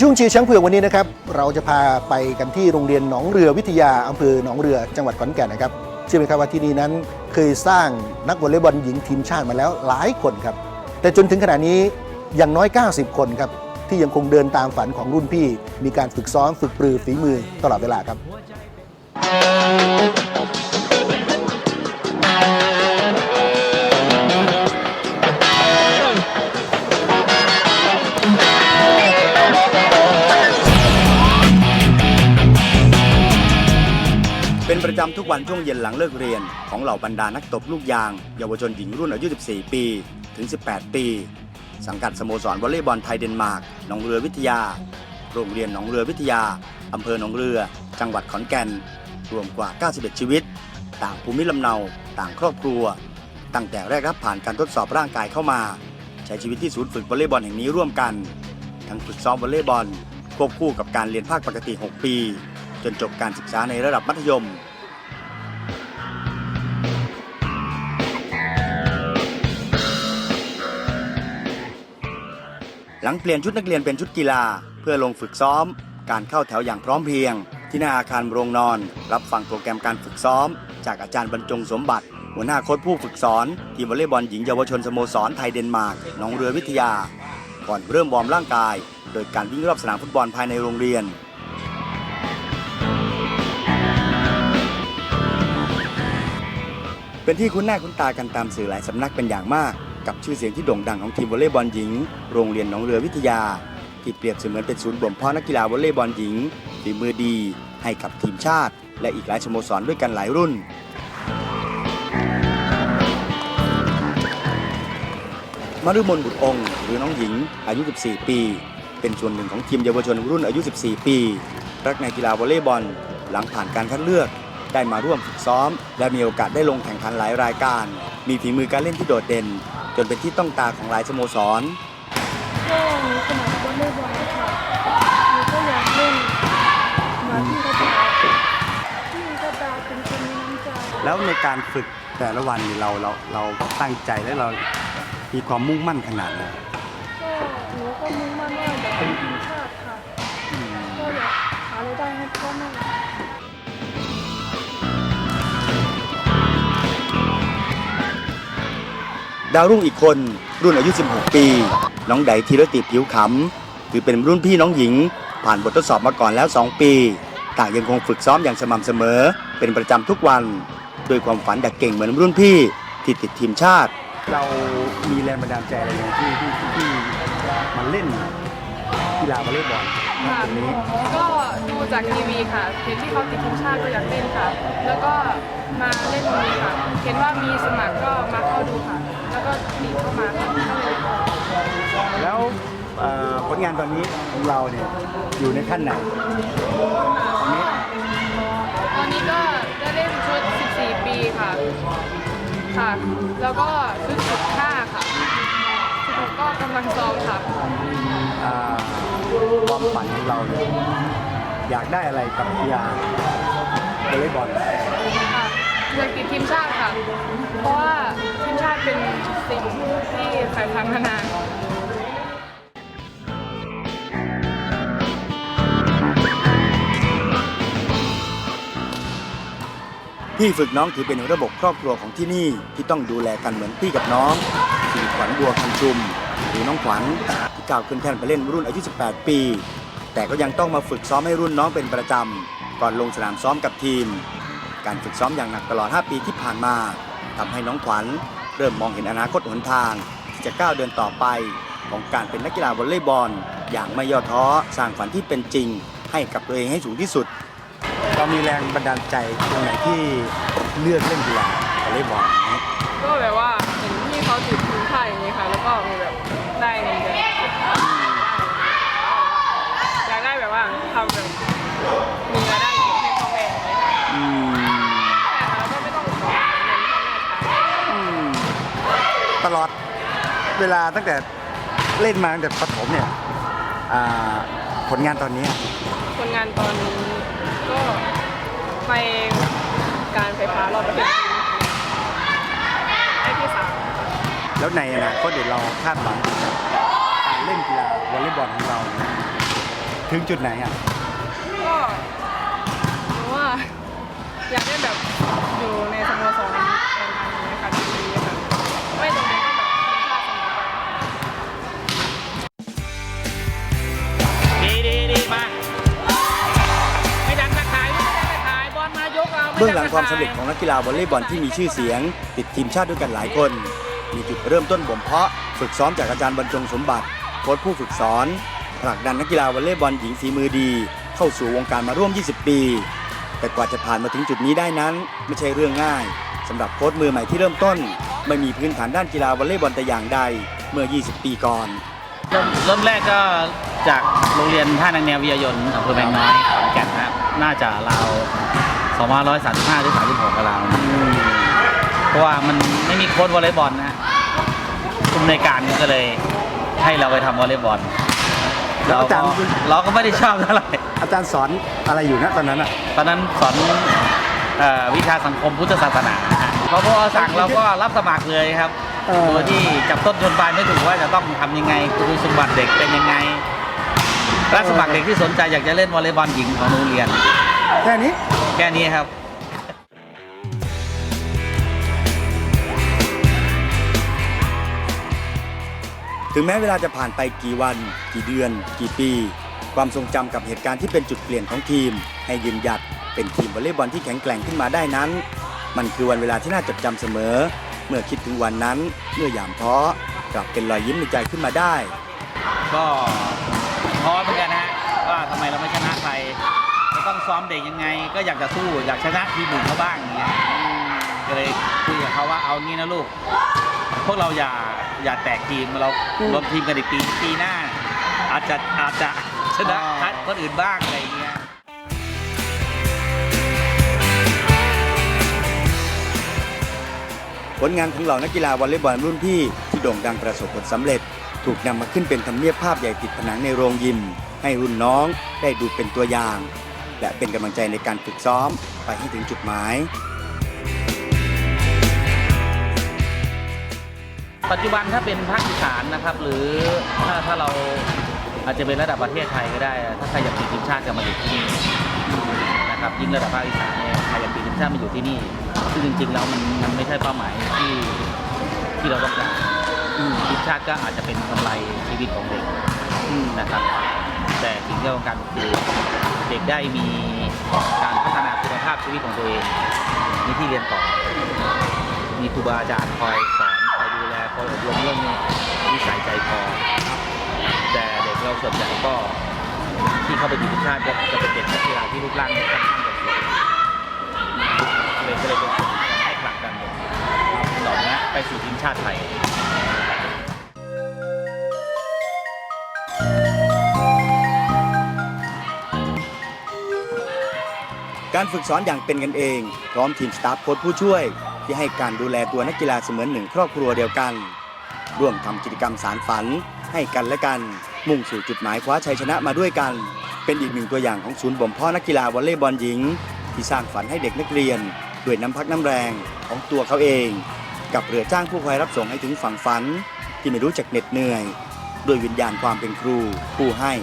ช่วงเชียร์ช้างเผือกวันนี้นะครับ เราจะพาไปกันที่โรงเรียนหนองเรือวิทยาอำเภอหนองเรือจังหวัดขอนแก่นนะครับเชื่อไหมครับว่าที่นี่นั้นเคยสร้างนักวอลเลย์บอลหญิงทีมชาติมาแล้วหลายคนครับ แต่จนถึงขณะนี้อย่างน้อย 90 คนครับที่ยังคงเดินตามฝันของรุ่นพี่ มีการฝึกซ้อมฝึกปรือฝีมือตลอดเวลาครับ เป็นประจำทุกวันช่วงเย็นหลังเลิกเรียน ของเหล่าบรรดานักตบลูกยาง เยาวชนหญิงรุ่นอายุ 14 ปี ถึง 18 ปี สังกัดสโมสรวอลเลย์บอลไทยเดนมาร์กหนองเรือวิทยา โรงเรียนหนองเรือวิทยาอำเภอหนองเรือ จังหวัดขอนแก่น รวมกว่า 91 ชีวิต ต่างภูมิลำเนา ต่างครอบครัว ตั้งแต่แรกรับผ่านการทดสอบร่างกายเข้ามา ใช้ชีวิตที่ศูนย์ฝึกวอลเลย์บอลแห่งนี้ร่วมกัน ทั้งฝึกซ้อมวอลเลย์บอลควบคู่กับการเรียนภาคปกติ 6 ปี จนจบการศึกษาในระดับมัธยม หลังเปลี่ยนชุดนักเรียนเป็นชุดกีฬา เพื่อลงฝึกซ้อม การเข้าแถวอย่างพร้อมเพรียง ที่หน้าอาคารโรงนอน รับฟังโปรแกรมการฝึกซ้อม จากอาจารย์บรรจงสมบัติ หัวหน้าโค้ชผู้ฝึกสอน ทีมวอลเลย์บอลหญิงเยาวชนสโมสรไทยเดนมาร์กหนองเรือวิทยา ก่อนเริ่มวอร์มร่างกาย โดยการวิ่งรอบสนามฟุตบอลภายในโรงเรียน เป็นที่คุ้นหน้าคุ้นตากันตามสื่อหลายสำนักเป็นอย่างมาก กับชื่อเสียงที่โด่งดังของทีมวอลเลย์บอลหญิง โรงเรียนหนองเรือวิทยา ที่เปรียบเสมือนเป็นศูนย์บ่มเพาะนักกีฬาวอลเลย์บอลหญิงฝีมือดี ให้กับทีมชาติ และอีกหลายสโมสรด้วยกันหลายรุ่น มารุมนบุตรองค์ หรือน้องหญิงอายุ 14 ปี เป็นส่วนหนึ่งของทีมเยาวชนรุ่นอายุ 14 ปี รักในกีฬาวอลเลย์บอล หลังผ่านการคัดเลือก ได้มาร่วมฝึกซ้อม และมีโอกาสได้ลงแข่งขันหลายรายการ มีฝีมือการเล่นที่โดดเด่น จนเป็นที่ต้องตาของหลายสโมสรก็หนูสมัครวอลเลย์บอลค่ะหนูก็อยากเล่นเหมือนพี่กระดาพี่กระดาเป็นคนมีน้ำใจแล้วในการฝึกแต่ละวันนี่เราเราเราตั้งใจและเรามีความมุ่งมั่นขนาดไหน ดาวรุ่งอีกคน รุ่นอายุ 16 ปี น้องไดธีรติผิวขำถือเป็นรุ่นพี่น้องหญิง ผ่านบททดสอบมาก่อนแล้ว 2 ปี ต่างยังคงฝึกซ้อมอย่างสม่ำเสมอ เป็นประจำทุกวันโดยความฝันอยากเก่งเหมือนรุ่นพี่ที่ติดทีมชาติ เรามีแรงบันดาลใจอะไรที่ที่ที่มาเล่นกีฬาวอลเลย์บอลค่ะก็ดูจากทีวีค่ะ เห็นที่เขาติดทีมชาติก็อยากเล่นค่ะ แล้วก็มาเล่นตรงนี้ค่ะ เห็นว่ามีสมัครก็มาเข้าดูค่ะ แล้วก็ติดเข้ามาค่ะก็เลยแล้วเอ่อผลงานตอนนี้ของเราเนี่ยอยู่ในขั้นไหน ตอนนี้ ตอนนี้ก็ได้เล่นชุด 14 ปีค่ะค่ะ แล้วก็ชุด 15 ค่ะ16ก็กำลังซ้อมค่ะ อ่าความฝันของเราเนี่ยอยากได้อะไรกับกีฬาวอลเลย์บอล ค่ะอยากติดทีมชาติค่ะ เพราะว่าทีมชาติเป็นสิ่ง ที่ใฝ่ฝันานาพี่ฝึกน้องถือเป็นระบบครอบครัวของที่นี่ที่ต้องดูแลกันเหมือนพี่กับน้องสิริขวัญบัวคำชุม หรือน้องขวัญที่ก้าวขึ้นแท่นไปเล่นรุ่นอายุ 18 ปี แต่ก็ยังต้องมาฝึกซ้อมให้รุ่นน้องเป็นประจำก่อนลงสนามซ้อมกับทีม การฝึกซ้อมอย่างหนักตลอด 5 ปีที่ผ่านมาทำให้น้องขวัญเริ่มมองเห็นอนาคตหนทาง ที่จะก้าวเดินต่อไป ของการเป็นนักกีฬาวอลเลย์บอล อย่างไม่ย่อท้อสร้างฝันที่เป็นจริง ให้กับตัวเองให้สูงที่สุด เรามีแรงบันดาลใจตรงไหนที่เลือกเล่นกีฬาวอลเลย์บอลก็แบบว่า เวลาตั้งแต่เล่นมาตั้งแต่ประถมเนี่ยอ่าผลงานตอนนี้ ผลงานตอนนี้ก็ไปการไฟฟ้ารอบประเทศจีนได้ที่สามแล้วในอนาคตเดี๋ยวเราคาดหวังกับการเล่นกีฬาวอลเลย์บอลของเราเนี่ยถึงจุดไหนอะ ก็ เบื้องหลังความสำเร็จของนักกีฬาวอลเลย์บอลที่มีชื่อเสียง ติดทีมชาติด้วยกันหลายคน มีจุดเริ่มต้นบ่มเพาะฝึกซ้อมจากอาจารย์บรรจงสมบัติโค้ชผู้ฝึกสอนผลักดันนักกีฬาวอลเลย์บอลหญิงฝีมือดี เข้าสู่วงการมาร่วม 20 ปี แต่กว่าจะผ่านมาถึงจุดนี้ได้นั้น ไม่ใช่เรื่องง่ายสำหรับโค้ชมือใหม่ที่เริ่มต้น ไม่มีพื้นฐานด้านกีฬาวอลเลย์บอลแต่อย่างใดเมื่อ 20 ปีก่อน เริ่มเริ่มแรกก็จากโรงเรียนท่านางแนววิทยายนต์อำเภอแบงน้อยขอนแก่นครับ น่าจะราว 2535หรือ36กราวเพราะว่ามันไม่มีโค้ชวอลเลย์บอลนะฮะคุมในวยการก็เลยให้เราไปทำวอลเลย์บอลแล้วอาจารย์เก็เราก็ไม่ได้ชอบเท่าไหร่อาจารย์สอนอะไรอยู่นะตอนนั้นอะตอนนั้นสอนเอ่อวิชาสังคมพุทธศาสนาพอพอสั่งเราก็รับสมัครเลยครับเออโดยที่จับต้นชนปลายไม่ถูกว่าจะต้องทำยังไงคุณสมบัติเด็กเป็นยังไงรับสมัครเด็กที่สนใจอยากจะเล่นวอลเลย์บอลหญิงของโรงเรียนแค่นี้ แค่นี้ครับถึงแม้เวลาจะผ่านไปกี่วัน กี่เดือน กี่ปี ความทรงจำกับเหตุการณ์ที่เป็นจุดเปลี่ยนของทีม ให้ยืนหยัดเป็นทีมวอลเลย์บอลที่แข็งแกร่งขึ้นมาได้นั้น มันคือวันเวลาที่น่าจดจำเสมอ เมื่อคิดถึงวันนั้น เมื่อยามท้อกลับเป็นรอยยิ้มในใจขึ้นมาได้ ก็ท้อเหมือนกัน ซ้อมเด็กยังไง ก็อยากจะสู้อยากชนะทีมอื่นเขาบ้างอย่างเงี้ยก็เลยคุยกับเขาว่าเอางี้นะลูก พวกเราอย่าอย่าแตกทีมเรารวมทีมกันอีกปีปีหน้า อาจจะอาจจะชนะอ๋อคนอื่นบ้างอะไรอย่างเงี้ยผลงานของเหล่านักกีฬาวอลเลย์บอลรุ่นพี่ที่โด่งดังประสบผลสำเร็จ ถูกนำมาขึ้นเป็นทำเนียบภาพใหญ่ติดผนังในโรงยิม ให้รุ่นน้องได้ดูเป็นตัวอย่าง และเป็นกำลังใจในการฝึกซ้อมไปให้ถึงจุดหมาย ปัจจุบันถ้าเป็นภาคอีสานนะครับ หรือถ้าถ้าเราอาจจะเป็นระดับประเทศไทยก็ได้ ถ้าใครอยากติดทีมชาติจะมาอยู่ที่นี่นะครับยิ่งระดับภาคอีสานเนี่ยใครอยากติดทีมชาติมาอยู่ที่นี่ซึ่งจริงๆแล้วมันมันไม่ใช่เป้าหมายที่ที่เราต้องการทีมชาติก็อาจจะเป็นกำไรชีวิตของเด็กนะครับ แต่สิ่งที่เราต้องการคือเด็กได้มีการพัฒนาคุณภาพชีวิตของตัวเองมีที่เรียนต่อ มีครูบาอาจารย์คอยสอนคอยดูแลคอยอบรมเรื่องนิสัยใจคอแต่เด็กเราส่วนใหญ่ก็ที่เข้าไปทีมชาติก็จะเป็นเด็กนักกีฬาที่รูปร่างค่อนข้างจะสูงเลยก็เลยเป็นส่วนให้ผลักดันเด็กเหล่านี้ไปสู่ทีมชาติไทย การฝึกสอนอย่างเป็นกันเอง พร้อมทีมสตาฟโค้ชผู้ช่วย ที่ให้การดูแลตัวนักกีฬาเสมือนหนึ่งครอบครัวเดียวกัน ร่วมทำกิจกรรมสารฝัน ให้กันและกัน มุ่งสู่จุดหมายคว้าชัยชนะมาด้วยกัน เป็นอีกหนึ่งตัวอย่างของศูนย์บ่มเพาะนักกีฬาวอลเลย์บอลหญิง ที่สร้างฝันให้เด็กนักเรียน ด้วยน้ำพักน้ำแรงของตัวเขาเอง กับเรือจ้างผู้คอยรับส่งให้ถึงฝั่งฝัน ที่ไม่รู้จักเหน็ดเหนื่อย ด้วยวิญญาณความเป็นครูผู้ให้